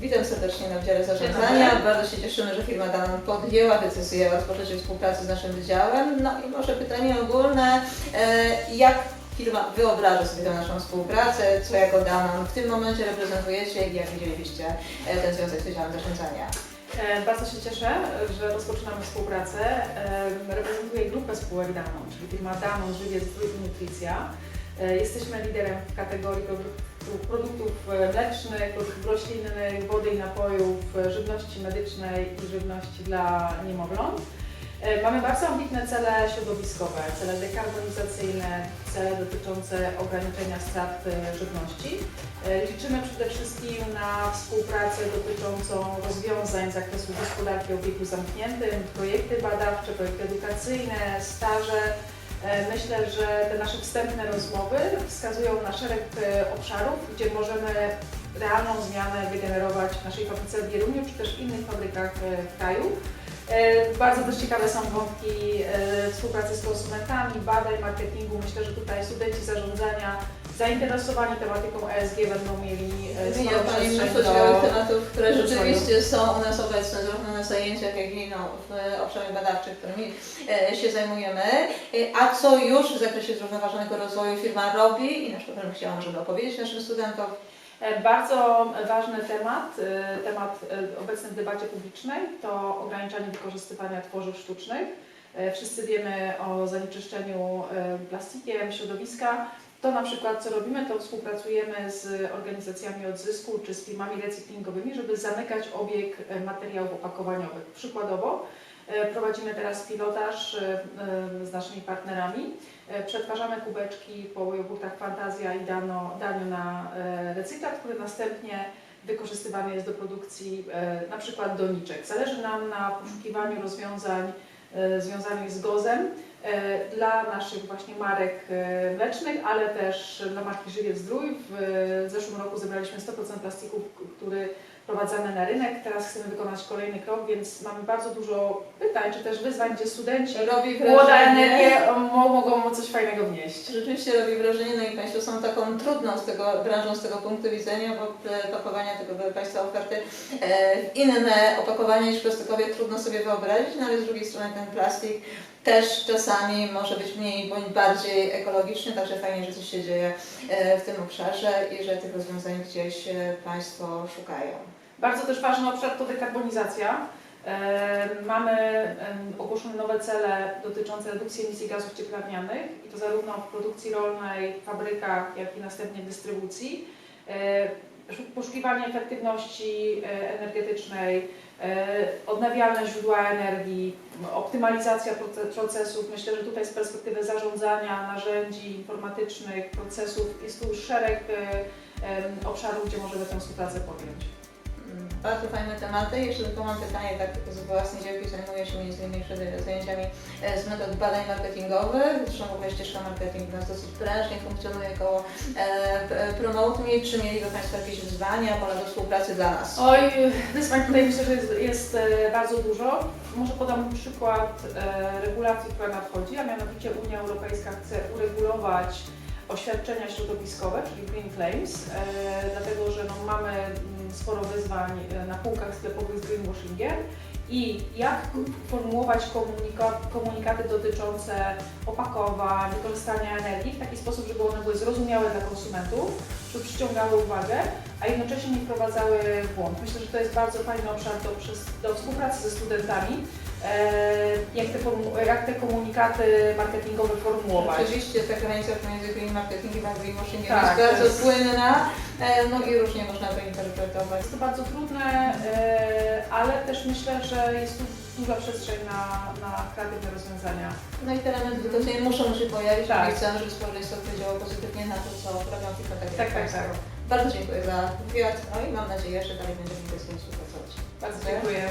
Wydziale Zarządzania. Bardzo się cieszymy, że firma Danon podjęła decyzję o rozpoczęciu współpracy z naszym wydziałem. No i może pytanie ogólne, e, jak firma wyobraża sobie tę naszą współpracę, co jako Danon w tym momencie reprezentujecie i jak widzielibyście e, ten związek z Wydziałem Zarządzania? E, Bardzo się cieszę, że rozpoczynamy współpracę. Reprezentuję grupę spółek Danon, czyli firma Danon, Żywiec, Nutricja. Jesteśmy liderem w kategorii produktów, produktów e, mlecznych, produktów roślinnych, wody i napojów, e, żywności medycznej i żywności dla niemowląt. E, Mamy bardzo ambitne cele środowiskowe, cele dekarbonizacyjne, cele dotyczące ograniczenia strat e, żywności. E, Liczymy przede wszystkim na współpracę dotyczącą rozwiązań z zakresu gospodarki obiegu zamkniętym, projekty badawcze, projekty edukacyjne, staże. E, Myślę, że te nasze wstępne rozmowy wskazują na szereg e, obszarów, gdzie możemy realną zmianę wygenerować w naszej fabryce w Wieruniu, czy też innych fabrykach e, w kraju. Bardzo też ciekawe są wątki współpracy z konsumentami, badań, marketingu. Myślę, że tutaj studenci zarządzania zainteresowani tematyką ESG będą mieli e, Pani przestrzeń do- tematów, które rzeczywiście są u nas obecne, zarówno na zajęciach, jak i no, w obszarach badawczych, którymi e, się zajmujemy. E, A co już w zakresie zrównoważonego rozwoju firma robi i na przykład bym chciała, żeby opowiedzieć naszym studentom. E, Bardzo ważny temat, e, temat e, obecny w debacie publicznej to ograniczanie wykorzystywania tworzyw sztucznych. E, Wszyscy wiemy o zanieczyszczeniu e, plastikiem środowiska. To na przykład co robimy, to współpracujemy z organizacjami odzysku czy z firmami recyklingowymi, żeby zamykać obieg e, materiałów opakowaniowych. Przykładowo e, prowadzimy teraz pilotaż e, z naszymi partnerami. Przetwarzamy kubeczki po jogurtach Fantazja i Dano, Danio na recyklat, który następnie wykorzystywany jest do produkcji na przykład doniczek. Zależy nam na poszukiwaniu rozwiązań związanych z gozem dla naszych właśnie marek e, mlecznych, ale też dla marki Żywiec Zdrój. W e, zeszłym roku zebraliśmy 100% plastików, k- który wprowadzamy na rynek. Teraz chcemy wykonać kolejny krok, więc mamy bardzo dużo pytań, czy też wyzwań, gdzie studenci Robi Młoda energia mo- mogą coś fajnego wnieść. rzeczywiście robi wrażenie, no i Państwo są taką trudną z tego, branżą z tego punktu widzenia, bo e, pakowania tego Państwa oferty e, w inne opakowania niż plastikowe trudno sobie wyobrazić, no ale z drugiej strony ten plastik też czasami może być mniej bądź bardziej ekologiczny, także fajnie, że coś się dzieje e, w tym obszarze i że tych rozwiązań gdzieś e, Państwo szukają. Bardzo też ważny obszar to dekarbonizacja. E, Mamy ogłoszone nowe cele dotyczące redukcji emisji gazów cieplarnianych i to zarówno w produkcji rolnej, fabrykach, jak i następnie w dystrybucji. Szu- Poszukiwanie efektywności e, energetycznej, e, odnawialne źródła energii, optymalizacja proce- procesów. Myślę, że tutaj z perspektywy zarządzania, narzędzi informatycznych, procesów jest tu szereg e, obszarów, gdzie możemy tę współpracę podjąć. Mm, Bardzo fajne tematy. Jeszcze tylko mam pytanie, tak z własnej działki zajmuję się między innymi przed zajęciami e, z metod badań marketingowych. Zresztą w ogóle ścieżka marketing u nas dosyć prężnie funkcjonuje koło e, p- Promote. Czy mieliby Państwo jakieś wyzwania, pola do współpracy dla nas? Oj, wyzwań tutaj myślę, że jest, jest e, bardzo dużo. Może podam przykład e, regulacji, która nadchodzi, a mianowicie Unia Europejska chce uregulować oświadczenia środowiskowe, czyli Green Claims, e, dlatego że no, mamy mm, sporo wyzwań e, na półkach sklepowych z greenwashingiem i jak formułować komunika komunikaty dotyczące opakowań, wykorzystania energii w taki sposób, żeby one były zrozumiałe dla konsumentów, żeby przyciągały uwagę, a jednocześnie nie wprowadzały w błąd. Myślę, że to jest bardzo fajny obszar do, do współpracy ze studentami, jak, te jak te komunikaty marketingowe formułować. Oczywiście ta granica pomiędzy green marketingiem a greenwashingiem Tak, jest to bardzo jest- płynna, e, no i różnie można to interpretować. Jest to bardzo trudne, e, ale też myślę, że jest tu duża przestrzeń na, na kreatywne rozwiązania. No i te elementy edukacyjne muszą się pojawić, Tak. tak. chcemy, żeby społeczeństwo odpowiedziało pozytywnie na to, co takie Tak, tak, Państwo. tak. Bardzo dziękuję za wywiad, no i mam nadzieję, że dalej będziemy w tej współpracować. Bardzo dziękuję.